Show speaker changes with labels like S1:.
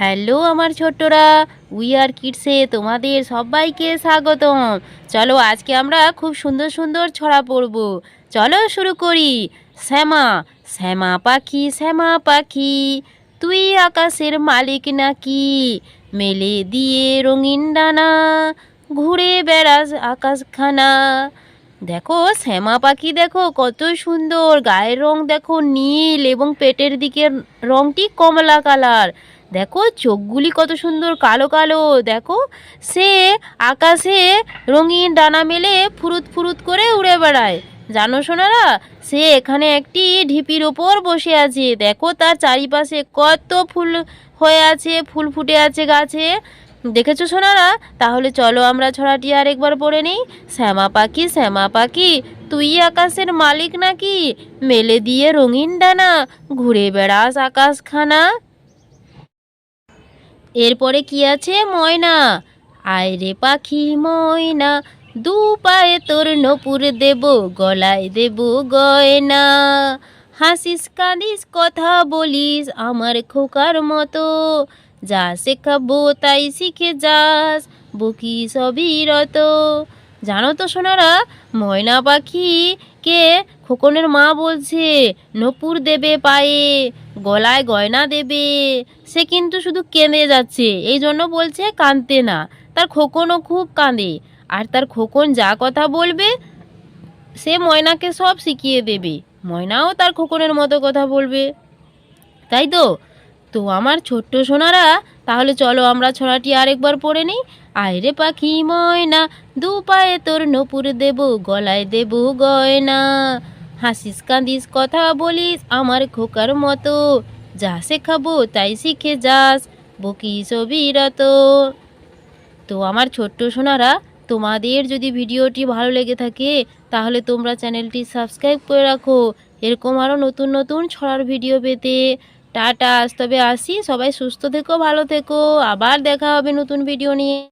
S1: Hello আমার ছোট্টরা we are কিডসে তোমাদের সবাইকে স্বাগতম। চলো আজকে আমরা খুব সুন্দর সুন্দর ছড়া পড়ব। চলো শুরু করি। শ্যামা শ্যামা পাখি শ্যামা পাখি, তুই আকাশের মালিক নাকি? মেলে দিয়ে রঙিন ডানা, ঘুরে বেড়াস আকাশখানা। দেখো শ্যামা পাখি দেখো কত সুন্দর, গায়ের রং দেখো নীল এবং পেটের দিকের রংটি কমলা কালার। দেখো চোখগুলি কত সুন্দর কালো কালো, দেখো। সে আকাশে রঙিন ডানা মেলে ফুরুত ফুরুত করে উড়ে বেড়ায়। জানো সোনারা, সে এখানে একটি ঢিপির ওপর বসে আছে। দেখো তার চারিপাশে কত ফুল হয়ে আছে, ফুল ফুটে আছে গাছে। দেখেছ সোনারা? তাহলে চলো আমরা ছড়াটি আরেকবার পড়ে নিই। শ্যামা পাখি শ্যামা পাখি, তুই আকাশের মালিক নাকি? মেলে দিয়ে রঙিন ডানা, ঘুরে বেড়াস আকাশখানা। এরপরে কি আছে? ময়না। আয় রে পাখি ময়না, দু পায়ে তোর নপুর দেব, গলায় দেব গয়না। হাসিস কাঁদিস, কথা বলিস, আমার খোকার মতো। যা শেখাবো তাই শিখে যাস, বকি সবই রত। জানো তো সোনারা, ময়না পাখিকে খোকনের মা বলছে, নপুর দেবে পায়ে, গলায় গয়না দেবে। সে কিন্তু শুধু কেঁদে যাচ্ছে, এই জন্য বলছে কাঁদতে না। তার খোকনও খুব কাঁদে, আর তার খোকন যা কথা বলবে, সে ময়নাকে সব শিখিয়ে দেবে। ময়নাও তার খোকনের মতো কথা বলবে। তাই তো? তো আমার ছোট্ট সোনারা, তাহলে চলো আমরা ছড়াটি আরেকবার পড়ে নিই। আয়রে পাখি ময়না, দু পায়ে তোর নপুর দেব, গলায় দেব গয়না। হাসিস কাঁদিস, কথা বলিস আমার খোকার মতো। যা শেখাবো তাই শিখে যাস, বকি সবিরত তো আমার ছোট্ট সোনারা, তোমাদের যদি ভিডিওটি ভালো লেগে থাকে, তাহলে তোমরা চ্যানেলটি সাবস্ক্রাইব করে রাখো। এরকম আরও নতুন নতুন ছড়ার ভিডিও পেতে টাটা, আজ তবে আসি। সবাই সুস্থ থেকো, ভালো থেকো। আবার দেখা হবে নতুন ভিডিও নিয়ে।